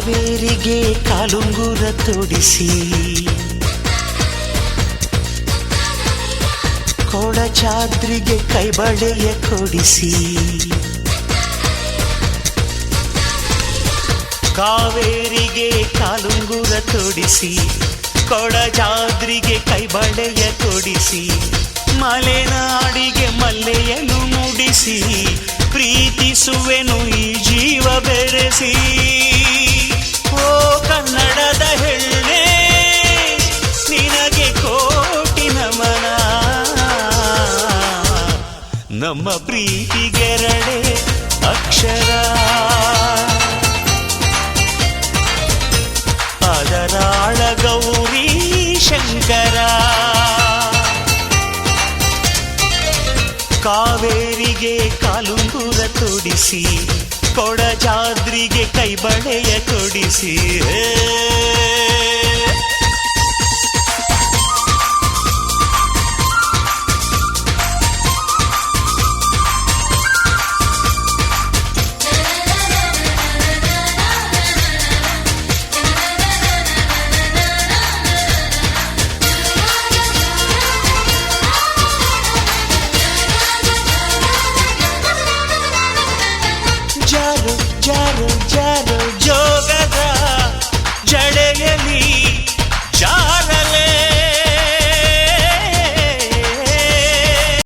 ಕಾವೇರಿಗೆ ಕಾಲುಂಗುರ ತೊಡಿಸಿ. ಕೊಡಚಾದ್ರಿಗೆ ಕೈಬಳೆಯ ಕೊಡಿಸಿ. ಕಾವೇರಿಗೆ ಕಾಲುಂಗುರ ತೊಡಿಸಿ, ಕೊಡಚಾದ್ರಿಗೆ ಕೈಬಳೆಯ ಕೊಡಿಸಿ, ಮಲೆನಾಡಿಗೆ ಮಲ್ಲೆಯನ್ನು ಮುಡಿಸಿ, ಪ್ರೀತಿಸುವೆನು ಈ ಜೀವ ಬೆರೆಸಿ. ನಮ್ಮ ಪ್ರೀತಿಗೆರಡೆ ಅಕ್ಷರ. ಅದರಾಳ ಗೌರಿ ಶಂಕರ. ಕಾವೇರಿಗೆ ಕಾಲುಂಗುರ ತೊಡಿಸಿ ಕೊಡಜಾದ್ರಿಗೆ ಕೈಬಳೆಯ ಕೊಡಿಸಿ ಹೇ